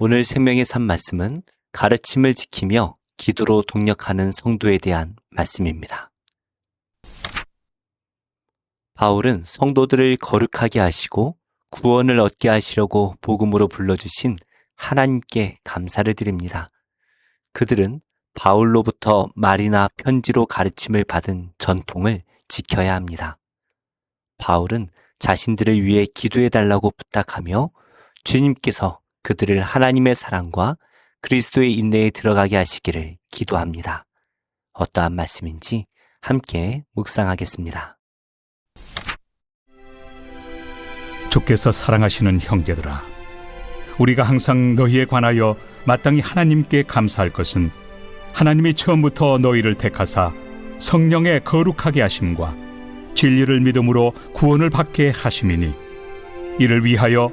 오늘 생명의 삶 말씀은 가르침을 지키며 기도로 동력하는 성도에 대한 말씀입니다. 바울은 성도들을 거룩하게 하시고 구원을 얻게 하시려고 복음으로 불러주신 하나님께 감사를 드립니다. 그들은 바울로부터 말이나 편지로 가르침을 받은 전통을 지켜야 합니다. 바울은 자신들을 위해 기도해 달라고 부탁하며 주님께서 그들을 하나님의 사랑과 그리스도의 인내에 들어가게 하시기를 기도합니다. 어떠한 말씀인지 함께 묵상하겠습니다. 주께서 사랑하시는 형제들아 우리가 항상 너희에 관하여 마땅히 하나님께 감사할 것은 하나님이 처음부터 너희를 택하사 성령의 거룩하게 하심과 진리를 믿음으로 구원을 받게 하심이니 이를 위하여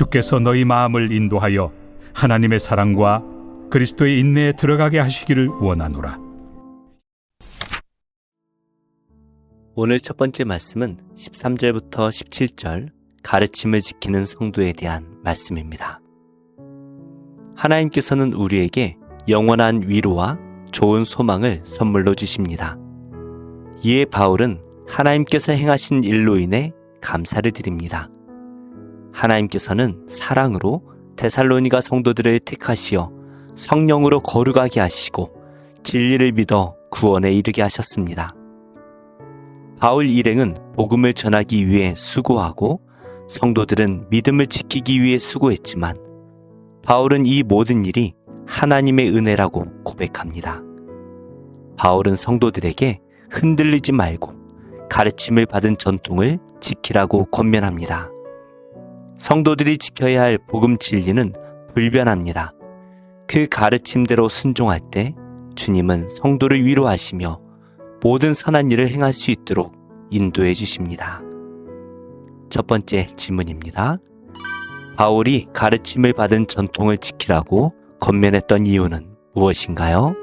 주께서 너희 마음을 인도하여 하나님의 사랑과 그리스도의 인내에 들어가게 하시기를 원하노라. 오늘 첫 번째 말씀은 13절부터 17절 가르침을 지키는 성도에 대한 말씀입니다. 하나님께서는 우리에게 영원한 위로와 좋은 소망을 선물로 주십니다. 이에 바울은 하나님께서 행하신 일로 인해 감사를 드립니다. 하나님께서는 사랑으로 데살로니가 성도들을 택하시어 성령으로 거룩하게 하시고 진리를 믿어 구원에 이르게 하셨습니다. 바울 일행은 복음을 전하기 위해 수고하고 성도들은 믿음을 지키기 위해 수고했지만 바울은 이 모든 일이 하나님의 은혜라고 고백합니다. 바울은 성도들에게 흔들리지 말고 가르침을 받은 전통을 지키라고 권면합니다. 성도들이 지켜야 할 복음 진리는 불변합니다. 그 가르침대로 순종할 때 주님은 성도를 위로하시며 모든 선한 일을 행할 수 있도록 인도해 주십니다. 첫 번째 질문입니다. 바울이 가르침을 받은 전통을 지키라고 건면했던 이유는 무엇인가요?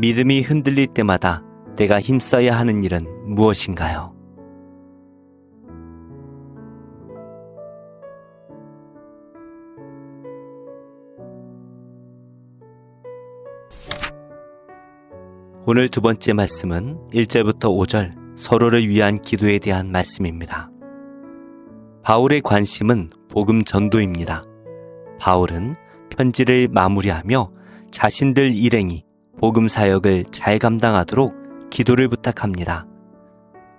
믿음이 흔들릴 때마다 내가 힘써야 하는 일은 무엇인가요? 오늘 두 번째 말씀은 1절부터 5절 서로를 위한 기도에 대한 말씀입니다. 바울의 관심은 복음 전도입니다. 바울은 편지를 마무리하며 자신들 일행이 복음 사역을 잘 감당하도록 기도를 부탁합니다.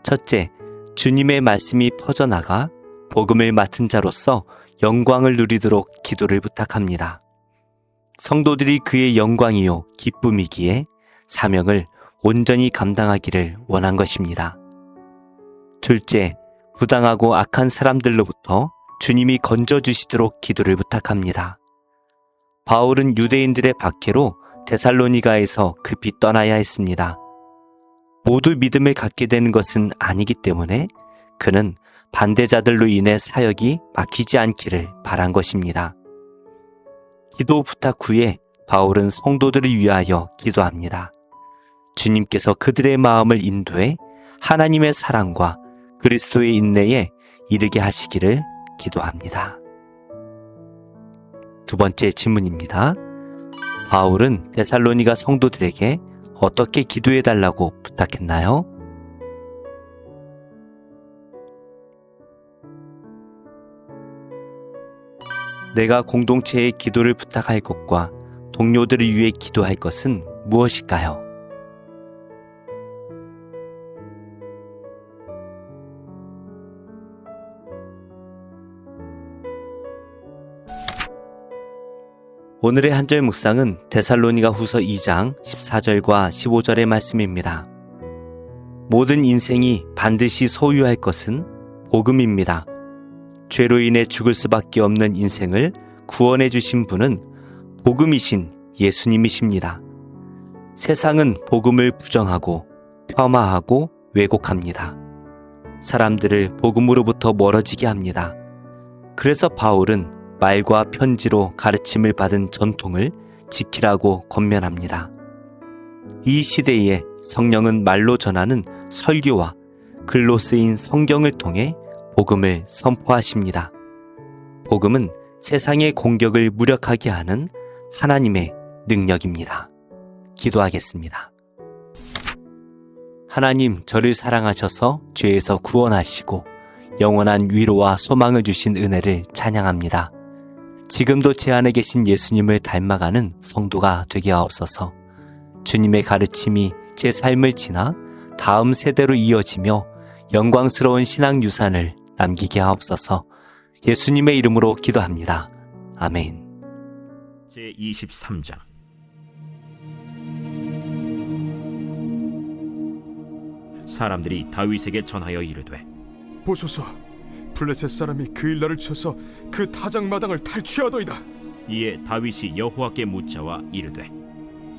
첫째, 주님의 말씀이 퍼져나가 복음을 맡은 자로서 영광을 누리도록 기도를 부탁합니다. 성도들이 그의 영광이요 기쁨이기에 사명을 온전히 감당하기를 원한 것입니다. 둘째, 부당하고 악한 사람들로부터 주님이 건져주시도록 기도를 부탁합니다. 바울은 유대인들의 박해로 데살로니가에서 급히 떠나야 했습니다. 모두 믿음을 갖게 되는 것은 아니기 때문에 그는 반대자들로 인해 사역이 막히지 않기를 바란 것입니다. 기도 부탁 후에 바울은 성도들을 위하여 기도합니다. 주님께서 그들의 마음을 인도해 하나님의 사랑과 그리스도의 인내에 이르게 하시기를 기도합니다. 두 번째 질문입니다. 바울은 데살로니가 성도들에게 어떻게 기도해 달라고 부탁했나요? 내가 공동체에 기도를 부탁할 것과 동료들을 위해 기도할 것은 무엇일까요? 오늘의 한절 묵상은 데살로니가 후서 2장 14절과 15절의 말씀입니다. 모든 인생이 반드시 소유할 것은 복음입니다. 죄로 인해 죽을 수밖에 없는 인생을 구원해 주신 분은 복음이신 예수님이십니다. 세상은 복음을 부정하고 폄하하고 왜곡합니다. 사람들을 복음으로부터 멀어지게 합니다. 그래서 바울은 말과 편지로 가르침을 받은 전통을 지키라고 권면합니다. 이 시대에 성령은 말로 전하는 설교와 글로 쓰인 성경을 통해 복음을 선포하십니다. 복음은 세상의 공격을 무력하게 하는 하나님의 능력입니다. 기도하겠습니다. 하나님, 저를 사랑하셔서 죄에서 구원하시고 영원한 위로와 소망을 주신 은혜를 찬양합니다. 지금도 제 안에 계신 예수님을 닮아가는 성도가 되게 하옵소서. 주님의 가르침이 제 삶을 지나 다음 세대로 이어지며 영광스러운 신앙 유산을 남기게 하옵소서. 예수님의 이름으로 기도합니다. 아멘. 제 23장 사람들이 다윗에게 전하여 이르되 보소서 블레셋 사람이 그 일날을 쳐서 그 타작마당을 탈취하더이다. 이에 다윗이 여호와께 묻자와 이르되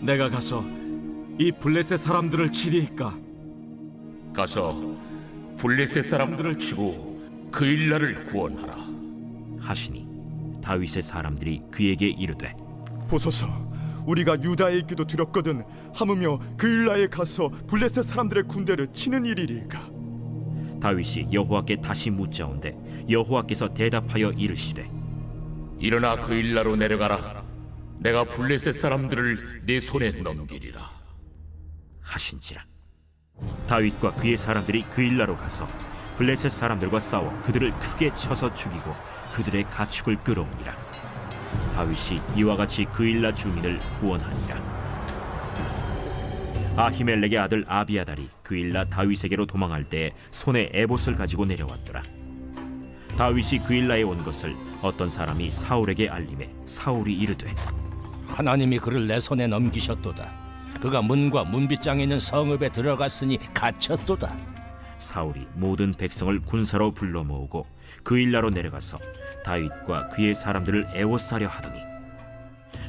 내가 가서 이 블레셋 사람들을 치리이까? 가서 블레셋 사람들을 치고 그 일날을 구원하라. 하시니 다윗의 사람들이 그에게 이르되 보소서 우리가 유다에 있기도 두렵거든 하무며 그 일라에 가서 블레셋 사람들의 군대를 치는 일이리까 다윗이 여호와께 다시 묻자온데 여호와께서 대답하여 이르시되 일어나 그 일나로 내려가라. 내가 블레셋 사람들을 내 손에 넘기리라. 하신지라 다윗과 그의 사람들이 그 일라로 가서 블레셋 사람들과 싸워 그들을 크게 쳐서 죽이고 그들의 가축을 끌어오니라 다윗이 이와 같이 그 일라 주민을 구원하니라 아히멜렉의 아들 아비아달이 그 일라 다윗에게로 도망할 때 손에 에봇을 가지고 내려왔더라 다윗이 그 일라에 온 것을 어떤 사람이 사울에게 알림해 사울이 이르되 하나님이 그를 내 손에 넘기셨도다. 그가 문과 문빗장에 있는 성읍에 들어갔으니 갇혔도다. 사울이 모든 백성을 군사로 불러 모으고 그 일나로 내려가서 다윗과 그의 사람들을 애워싸려 하더니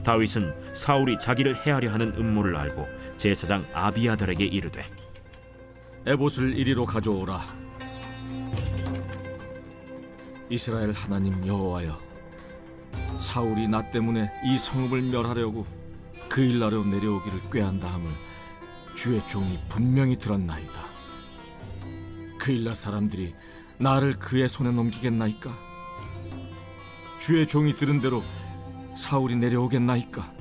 다윗은 사울이 자기를 해하려 하는 음모를 알고 제사장 아비아들에게 이르되 에봇을 이리로 가져오라. 이스라엘 하나님 여호와여 사울이 나 때문에 이 성읍을 멸하려고 그 일나로 내려오기를 꾀한다 함을 주의 종이 분명히 들었나이다. 그 일나 사람들이 나를 그의 손에 넘기겠나이까? 주의 종이 들은 대로 사울이 내려오겠나이까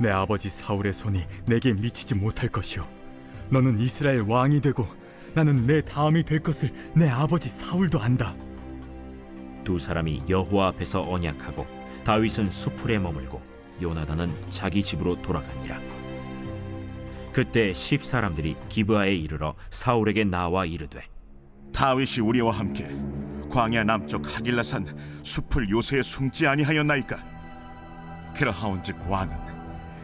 내 아버지 사울의 손이 내게 미치지 못할 것이요. 너는 이스라엘 왕이 되고 나는 내 다음이 될 것을 내 아버지 사울도 안다. 두 사람이 여호와 앞에서 언약하고 다윗은 수풀에 머물고 요나단은 자기 집으로 돌아가니라 그때 십 사람들이 기브아에 이르러 사울에게 나와 이르되 다윗이 우리와 함께 광야 남쪽 하길라산 숲을 요새에 숨지 아니하였나이까 그러하온즉 왕은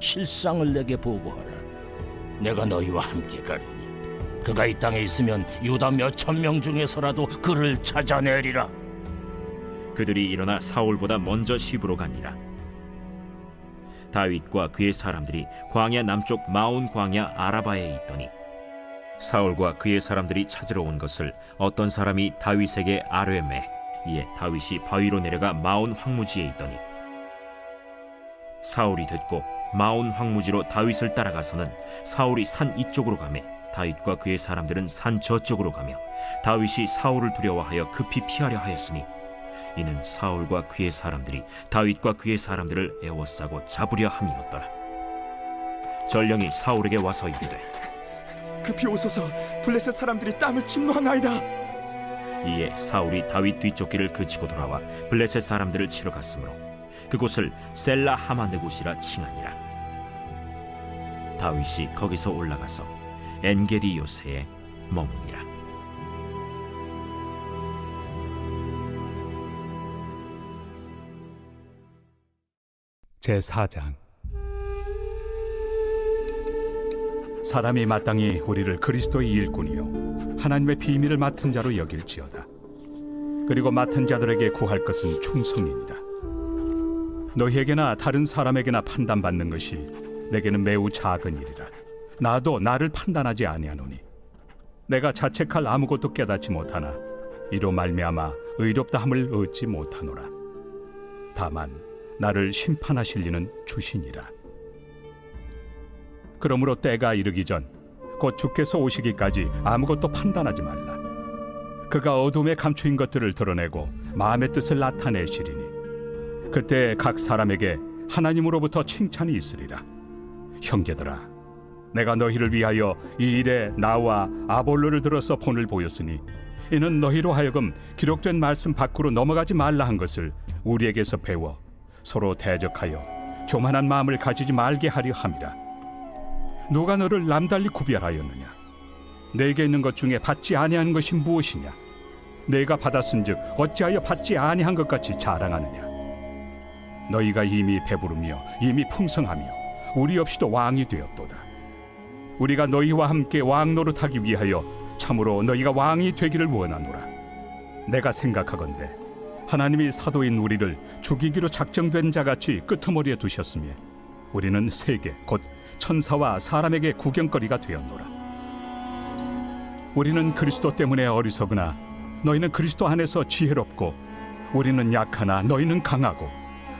실상을 내게 보고하라. 내가 너희와 함께 가리니 그가 이 땅에 있으면 유다 몇 천 명 중에서라도 그를 찾아내리라. 그들이 일어나 사울보다 먼저 시부로 가니라 다윗과 그의 사람들이 광야 남쪽 마온 광야 아라바에 있더니 사울과 그의 사람들이 찾으러 온 것을 어떤 사람이 다윗에게 아뢰매 이에 다윗이 바위로 내려가 마온 황무지에 있더니 사울이 듣고 마온 황무지로 다윗을 따라가서는 사울이 산 이쪽으로 가매 다윗과 그의 사람들은 산 저쪽으로 가며 다윗이 사울을 두려워하여 급히 피하려 하였으니 이는 사울과 그의 사람들이 다윗과 그의 사람들을 에워싸고 잡으려 함이었더라. 전령이 사울에게 와서 이르되 급히 오소서 블레셋 사람들이 땅을 침노하나이다 이에 사울이 다윗 뒤쫓기를 그치고 돌아와 블레셋 사람들을 치러 갔으므로 그곳을 셀라 하마느곳이라 칭하니라. 다윗이 거기서 올라가서 엔게디 요새에 머무니라. 제4장 사람이 마땅히 우리를 그리스도의 일꾼이요 하나님의 비밀을 맡은 자로 여길지어다 그리고 맡은 자들에게 구할 것은 충성이니라 너희에게나 다른 사람에게나 판단받는 것이 내게는 매우 작은 일이라 나도 나를 판단하지 아니하노니 내가 자책할 아무것도 깨닫지 못하나 이로 말미암아 의롭다 함을 얻지 못하노라 다만 나를 심판하실 이는 주시니라. 그러므로 때가 이르기 전 곧 주께서 오시기까지 아무것도 판단하지 말라. 그가 어둠에 감추인 것들을 드러내고 마음의 뜻을 나타내시리니 그때 각 사람에게 하나님으로부터 칭찬이 있으리라. 형제들아, 내가 너희를 위하여 이 일에 나와 아볼로를 들어서 본을 보였으니 이는 너희로 하여금 기록된 말씀 밖으로 넘어가지 말라 한 것을 우리에게서 배워 서로 대적하여 교만한 마음을 가지지 말게 하려 함이라. 누가 너를 남달리 구별하였느냐? 내게 있는 것 중에 받지 아니한 것이 무엇이냐? 내가 받았은즉 어찌하여 받지 아니한 것 같이 자랑하느냐? 너희가 이미 배부르며 이미 풍성하며 우리 없이도 왕이 되었도다. 우리가 너희와 함께 왕 노릇하기 위하여 참으로 너희가 왕이 되기를 원하노라. 내가 생각하건대 하나님이 사도인 우리를 죽이기로 작정된 자같이 끄트머리에 두셨으며 우리는 세계 곧 천사와 사람에게 구경거리가 되었노라. 우리는 그리스도 때문에 어리석으나 너희는 그리스도 안에서 지혜롭고 우리는 약하나 너희는 강하고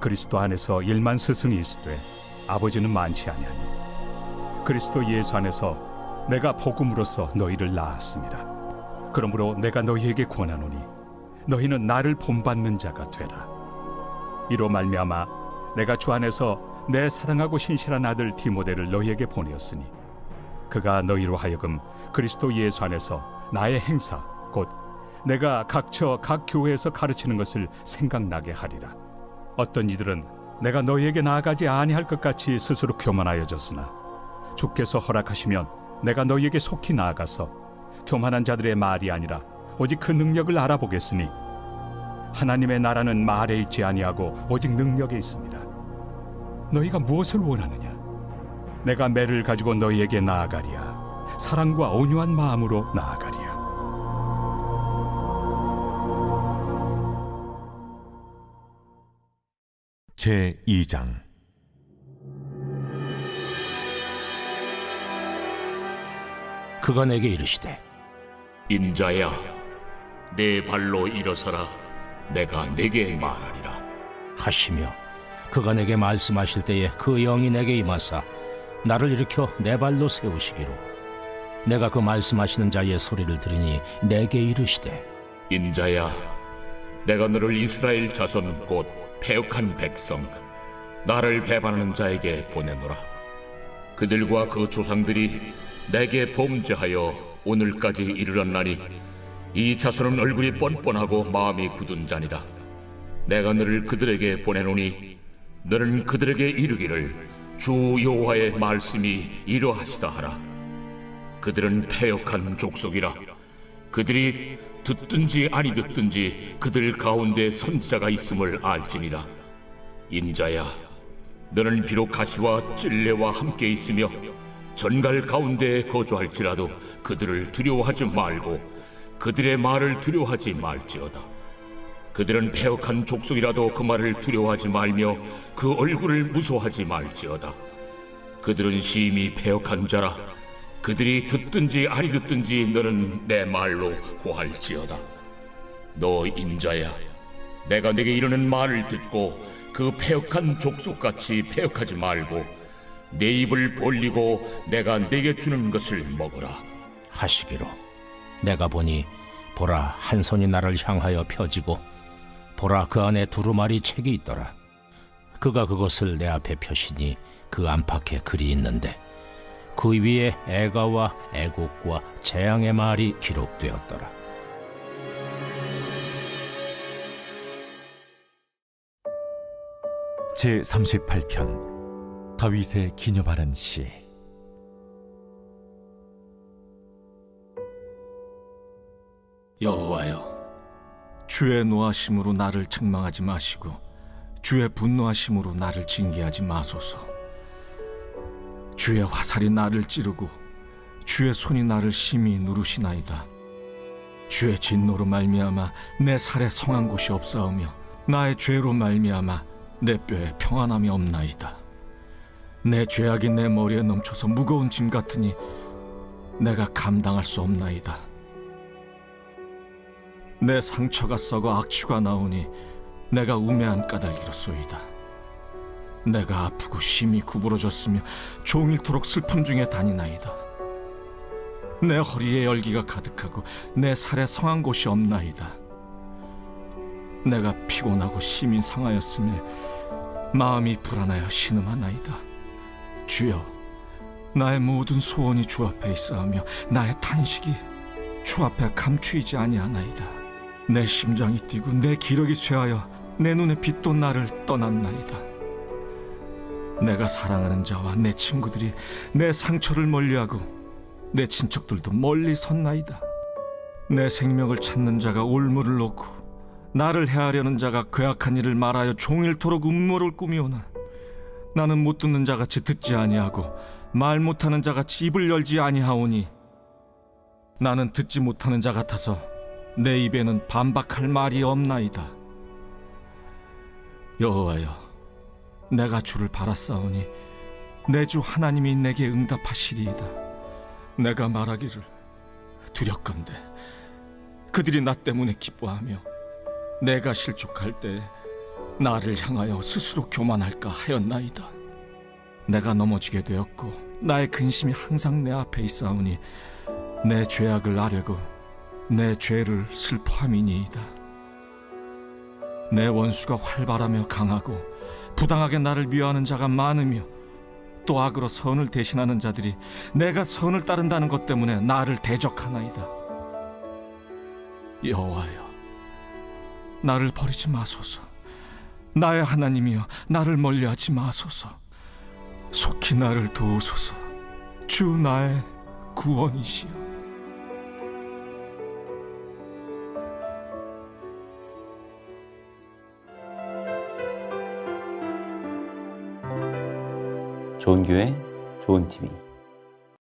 그리스도 안에서 일만 스승이 있으되 아버지는 많지 아니하니 그리스도 예수 안에서 내가 복음으로써 너희를 낳았습니다. 그러므로 내가 너희에게 권하노니 너희는 나를 본받는 자가 되라. 이로 말미암아 내가 주 안에서 내 사랑하고 신실한 아들 디모데를 너희에게 보내었으니 그가 너희로 하여금 그리스도 예수 안에서 나의 행사 곧 내가 각처 각 교회에서 가르치는 것을 생각나게 하리라. 어떤 이들은 내가 너희에게 나아가지 아니할 것 같이 스스로 교만하여졌으나 주께서 허락하시면 내가 너희에게 속히 나아가서 교만한 자들의 말이 아니라 오직 그 능력을 알아보겠으니 하나님의 나라는 말에 있지 아니하고 오직 능력에 있습니다. 너희가 무엇을 원하느냐? 내가 매를 가지고 너희에게 나아가리야. 사랑과 온유한 마음으로 나아가 제 2장 그가 내게 이르시되 인자야, 내 발로 일어서라. 내가 내게 말하리라. 하시며 그가 내게 말씀하실 때에 그 영이 내게 임하사 나를 일으켜 내 발로 세우시기로 내가 그 말씀하시는 자의 소리를 들으니 내게 이르시되 인자야, 내가 너를 이스라엘 자손 곧 패역한 백성, 나를 배반하는 자에게 보내노라. 그들과 그 조상들이 내게 범죄하여 오늘까지 이르렀나니 이 자손은 얼굴이 뻔뻔하고 마음이 굳은 자니라. 내가 너를 그들에게 보내노니 너는 그들에게 이르기를 주 여호와의 말씀이 이러하시다 하라. 그들은 패역한 족속이라. 그들이 듣든지 아니 듣든지 그들 가운데 선지자가 있음을 알지니라. 인자야, 너는 비록 가시와 찔레와 함께 있으며 전갈 가운데 거주할지라도 그들을 두려워하지 말고 그들의 말을 두려워하지 말지어다. 그들은 패역한 족속이라도 그 말을 두려워하지 말며 그 얼굴을 무서워하지 말지어다. 그들은 심히 패역한 자라. 그들이 듣든지 아니 듣든지 너는 내 말로 고할지어다. 너 인자야, 내가 내게 이르는 말을 듣고 그 패역한 족속같이 패역하지 말고 내 입을 벌리고 내가 내게 주는 것을 먹어라. 하시기로 내가 보니 보라 한 손이 나를 향하여 펴지고 보라 그 안에 두루마리 책이 있더라 그가 그것을 내 앞에 펴시니 그 안팎에 글이 있는데 그 위에 애가와 애곡과 재앙의 말이 기록되었더라. 제 38편 다윗의 기념하는 시. 여호와여 주의 노하심으로 나를 책망하지 마시고 주의 분노하심으로 나를 징계하지 마소서 주의 화살이 나를 찌르고 주의 손이 나를 심히 누르시나이다. 주의 진노로 말미암아 내 살에 성한 곳이 없사오며 나의 죄로 말미암아 내 뼈에 평안함이 없나이다. 내 죄악이 내 머리에 넘쳐서 무거운 짐 같으니 내가 감당할 수 없나이다. 내 상처가 썩어 악취가 나오니 내가 우매한 까닭이로소이다. 내가 아프고 심히 구부러졌으며 종일토록 슬픔 중에 다니나이다. 내 허리에 열기가 가득하고 내 살에 성한 곳이 없나이다. 내가 피곤하고 심히 상하였으며 마음이 불안하여 신음하나이다. 주여, 나의 모든 소원이 주 앞에 있사오며 나의 탄식이 주 앞에 감추이지 아니하나이다. 내 심장이 뛰고 내 기력이 쇠하여 내 눈의 빛도 나를 떠났나이다. 내가 사랑하는 자와 내 친구들이 내 상처를 멀리하고 내 친척들도 멀리 섰나이다. 내 생명을 찾는 자가 올무를 놓고 나를 해하려는 자가 괴악한 일을 말하여 종일토록 음모를 꾸미오나 나는 못 듣는 자같이 듣지 아니하고 말 못하는 자같이 입을 열지 아니하오니 나는 듣지 못하는 자 같아서 내 입에는 반박할 말이 없나이다. 여호와여, 내가 주를 바라싸우니 내 주 하나님이 내게 응답하시리이다. 내가 말하기를 두렵건대 그들이 나 때문에 기뻐하며 내가 실족할 때 나를 향하여 스스로 교만할까 하였나이다. 내가 넘어지게 되었고 나의 근심이 항상 내 앞에 있사오니 내 죄악을 아뢰고 내 죄를 슬퍼함이니이다. 내 원수가 활발하며 강하고 부당하게 나를 미워하는 자가 많으며 또 악으로 선을 대신하는 자들이 내가 선을 따른다는 것 때문에 나를 대적하나이다. 여호와여, 나를 버리지 마소서. 나의 하나님이여, 나를 멀리하지 마소서. 속히 나를 도우소서. 주 나의 구원이시여. 좋은 교회, 좋은 TV.